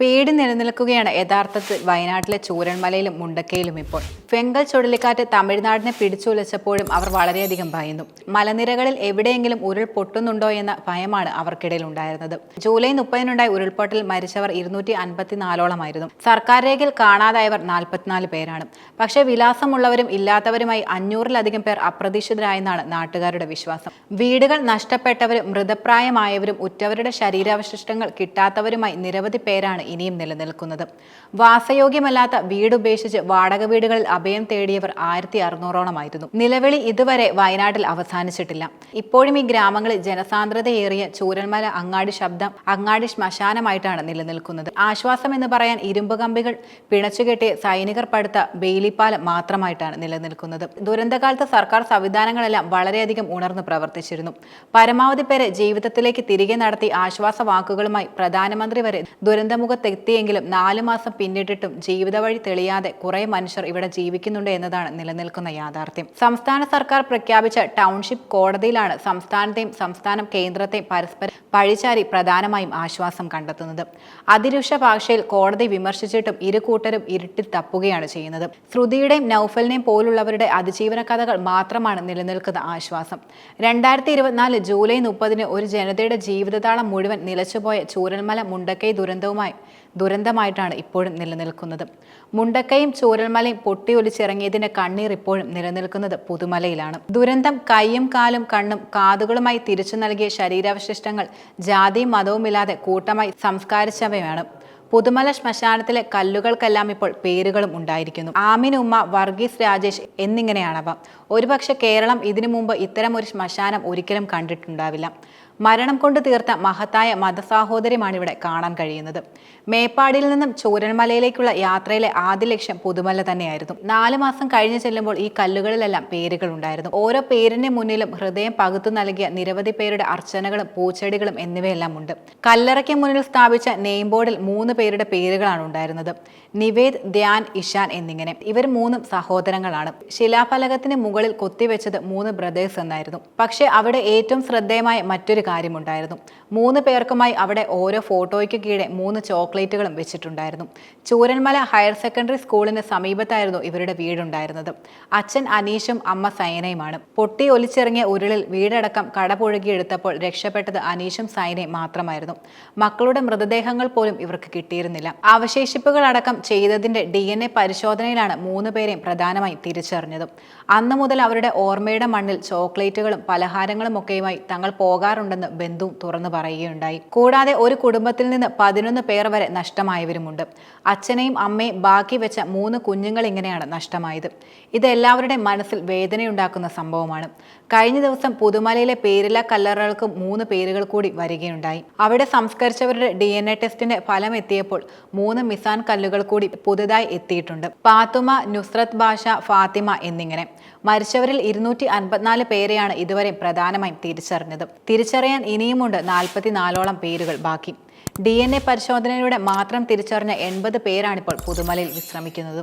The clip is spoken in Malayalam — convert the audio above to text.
പേടി നിലനിൽക്കുകയാണ് യഥാർത്ഥത്തിൽ വയനാട്ടിലെ ചൂരന്മലയിലും മുണ്ടക്കയിലും ഇപ്പോൾ. ഫെങ്കൽ ചുഴലിക്കാറ്റ് തമിഴ്നാടിനെ പിടിച്ചുലച്ചപ്പോഴും അവർ വളരെയധികം ഭയന്നു. മലനിരകളിൽ എവിടെയെങ്കിലും ഉരുൾ പൊട്ടുന്നുണ്ടോ എന്ന ഭയമാണ് അവർക്കിടയിൽ ഉണ്ടായിരുന്നത്. ജൂലൈ മുപ്പതിനുണ്ടായ ഉരുൾപൊട്ടൽ മരിച്ചവർ ഇരുന്നൂറ്റി അൻപത്തിനാലോളമായിരുന്നു സർക്കാർ രേഖയിൽ കാണാതായവർ നാൽപ്പത്തിനാല് പേരാണ്. പക്ഷേ വിലാസമുള്ളവരും ഇല്ലാത്തവരുമായി അഞ്ഞൂറിലധികം പേർ അപ്രതീക്ഷിതരായെന്നാണ് നാട്ടുകാരുടെ വിശ്വാസം. വീടുകൾ നഷ്ടപ്പെട്ടവരും മൃതപ്രായമായവരും ഉറ്റവരുടെ ശരീരാവശിഷ്ടങ്ങൾ കിട്ടാത്തവരുമായി നിരവധി പേരാണ് ഇനിയും നിലനിൽക്കുന്നത്. വാസയോഗ്യമല്ലാത്ത വീട് ഉപേക്ഷിച്ച് വാടക വീടുകളിൽ അഭയം തേടിയവർ ആയിരത്തി അറുന്നൂറോളമായിരുന്നു നിലവിളി ഇതുവരെ വയനാട്ടിൽ അവസാനിച്ചിട്ടില്ല. ഇപ്പോഴും ഈ ഗ്രാമങ്ങളിൽ ജനസാന്ദ്രതയേറിയ ചൂരന്മല അങ്ങാടി ശബ്ദം അങ്ങാടി ശ്മശാനമായിട്ടാണ് നിലനിൽക്കുന്നത്. ആശ്വാസം എന്ന് പറയാൻ ഇരുമ്പ് കമ്പികൾ പിണച്ചുകെട്ടിയ സൈനികർ പടുത്ത ബെയിലിപ്പാലം മാത്രമായിട്ടാണ് നിലനിൽക്കുന്നത്. ദുരന്തകാലത്ത് സർക്കാർ സംവിധാനങ്ങളെല്ലാം വളരെയധികം ഉണർന്നു പ്രവർത്തിച്ചിരുന്നു. പരമാവധി പേരെ ജീവിതത്തിലേക്ക് തിരികെ നടത്തി ആശ്വാസ വാക്കുകളുമായി പ്രധാനമന്ത്രി വരെ ദുരന്തമുഖത്തെത്തിയെങ്കിലും നാലു മാസം പിന്നിട്ടിട്ടും ജീവിത വഴി തെളിയാതെ കുറെ മനുഷ്യർ ഇവിടെ ജീവിക്കുന്നുണ്ട് എന്നതാണ് നിലനിൽക്കുന്ന യാഥാർത്ഥ്യം. സംസ്ഥാന സർക്കാർ പ്രഖ്യാപിച്ച ടൗൺഷിപ്പ് കോടതിയിലാണ് സംസ്ഥാനത്തെയും സംസ്ഥാനം കേന്ദ്രത്തെയും പരസ്പരം പഴിചാരി പ്രധാനമായും ആശ്വാസം കണ്ടെത്തുന്നത്. അതിരുഷ ഭാഷയിൽ കോടതി വിമർശിച്ചിട്ടും ഇരു കൂട്ടരും ഇരുട്ടിൽ തപ്പുകയാണ് ചെയ്യുന്നത്. ശ്രുതിയുടെയും നൌഫലിനെയും പോലുള്ളവരുടെ അതിജീവന കഥകൾ മാത്രമാണ് നിലനിൽക്കുന്ന ആശ്വാസം. രണ്ടായിരത്തി ഇരുപത്തിനാല് ജൂലൈ മുപ്പതിന് ഒരു ജനതയുടെ ജീവിതതാളം മുഴുവൻ നിലച്ചുപോയ ചൂരൽമല മുണ്ടക്കൈ ദുരന്തവുമായി ദുരന്തമായിട്ടാണ് ഇപ്പോഴും നിലനിൽക്കുന്നത്. മുണ്ടക്കയും ചൂരൽമലയും പൊട്ടിയൊലിച്ചിറങ്ങിയതിന്റെ കണ്ണീർ ഇപ്പോഴും നിലനിൽക്കുന്നത് പുതുമലയിലാണ്. ദുരന്തം കൈയും കാലും കണ്ണും കാതുകളുമായി തിരിച്ചു നൽകിയ ശരീരാവശിഷ്ടങ്ങൾ ജാതിയും മതവുമില്ലാതെ കൂട്ടമായി സംസ്കാരിച്ചവയാണ് പുതുമല ശ്മശാനത്തിലെ കല്ലുകൾക്കെല്ലാം ഇപ്പോൾ പേരുകളും ഉണ്ടായിരിക്കുന്നു. ആമിൻ ഉമ്മ വർഗീസ് രാജേഷ് എന്നിങ്ങനെയാണവ. ഒരുപക്ഷെ കേരളം ഇതിനു മുമ്പ് ഇത്തരം ഒരു ശ്മശാനം ഒരിക്കലും കണ്ടിട്ടുണ്ടാവില്ല. മരണം കൊണ്ട് തീർത്ത മഹത്തായ മതസാഹോദര്യമാണ് ഇവിടെ കാണാൻ കഴിയുന്നത്. മേപ്പാടിയിൽ നിന്നും ചൂരന്മലയിലേക്കുള്ള യാത്രയിലെ ആദ്യ ലക്ഷ്യം പുതുമല തന്നെയായിരുന്നു. നാല് മാസം കഴിഞ്ഞു ചെല്ലുമ്പോൾ ഈ കല്ലുകളിലെല്ലാം പേരുകൾ ഉണ്ടായിരുന്നു. ഓരോ പേരിന്റെ മുന്നിലും ഹൃദയം പകുത്തു നൽകിയ നിരവധി പേരുടെ അർച്ചനകളും പൂച്ചെടികളും എന്നിവയെല്ലാം ഉണ്ട്. കല്ലറയ്ക്ക് മുന്നിൽ സ്ഥാപിച്ച നെയിം ബോർഡിൽ മൂന്ന് പേരുടെ പേരുകളാണ് ഉണ്ടായിരുന്നത്. നിവേദ് ധ്യാൻ ഇഷാൻ എന്നിങ്ങനെ. ഇവർ മൂന്നും സഹോദരങ്ങളാണ്. ശിലാഫലകത്തിന് മുകളിൽ കൊത്തിവെച്ചത് മൂന്ന് ബ്രദേഴ്സ് എന്നായിരുന്നു. പക്ഷേ അവിടെ ഏറ്റവും ശ്രദ്ധേയമായ മറ്റൊരു കാര്യമുണ്ടായിരുന്നു. മൂന്ന് പേർക്കുമായി അവിടെ ഓരോ ഫോട്ടോയ്ക്ക് കീഴെ മൂന്ന് ചോക്ലേറ്റുകളും വെച്ചിട്ടുണ്ടായിരുന്നു. ചൂരന്മല ഹയർ സെക്കൻഡറി സ്കൂളിന് സമീപത്തായിരുന്നു ഇവരുടെ വീടുണ്ടായിരുന്നത്. അച്ഛൻ അനീഷും അമ്മ സൈനയുമാണ്. പൊട്ടി ഒലിച്ചിറങ്ങിയ ഉരുളിൽ വീടടക്കം കടപുഴകിയെടുത്തപ്പോൾ രക്ഷപ്പെട്ടത് അനീഷും സൈനയും മാത്രമായിരുന്നു. മക്കളുടെ മൃതദേഹങ്ങൾ പോലും ഇവർക്ക് കിട്ടിയിരുന്നില്ല. അവശേഷിപ്പുകൾ അടക്കം ചെയ്തതിന്റെ ഡി എൻ എ പരിശോധനയിലാണ് മൂന്ന് പേരെയും പ്രധാനമായി തിരിച്ചറിഞ്ഞത്. അന്ന് മുതൽ അവരുടെ ഓർമ്മയുടെ മണ്ണിൽ ചോക്ലേറ്റുകളും പലഹാരങ്ങളും ഒക്കെയുമായി തങ്ങൾ പോകാറുണ്ടെന്ന് ബന്ധു തുറന്നു പറയുകയുണ്ടായി. കൂടാതെ ഒരു കുടുംബത്തിൽ നിന്ന് പതിനൊന്ന് പേർ വരെ നഷ്ടമായവരുമുണ്ട്. അച്ഛനെയും അമ്മയും ബാക്കി വെച്ച മൂന്ന് കുഞ്ഞുങ്ങൾ ഇങ്ങനെയാണ് നഷ്ടമായത്. ഇത് എല്ലാവരുടെയും മനസ്സിൽ വേദനയുണ്ടാക്കുന്ന സംഭവമാണ്. കഴിഞ്ഞ ദിവസം പുതുമലയിലെ പേരില കല്ലറകൾക്ക് മൂന്ന് പേരുകൾ കൂടി വരികയുണ്ടായി. അവിടെ സംസ്കരിച്ചവരുടെ ഡി എൻ എ ടെസ്റ്റിന്റെ ഫലം എത്തിയപ്പോൾ മൂന്ന് മിസാൻ കല്ലുകൾ കൂടി പുതുതായി എത്തിയിട്ടുണ്ട്. പാത്തുമ നുസ്രത് ഭാഷ ഫാത്തിമ എന്നിങ്ങനെ. മരിച്ചവരിൽ ഇരുന്നൂറ്റി അൻപത്തിനാല് പേരെയാണ് ഇതുവരെ പ്രധാനമായും തിരിച്ചറിഞ്ഞത്. തിരിച്ചറിയാൻ ഇനിയുമുണ്ട് നാൽപ്പത്തിനാലോളം പേരുകൾ ബാക്കി. ഡി എൻ എ പരിശോധനയിലൂടെ മാത്രം തിരിച്ചറിഞ്ഞ എൺപത് പേരാണിപ്പോൾ പുതുമലയിൽ വിശ്രമിക്കുന്നത്.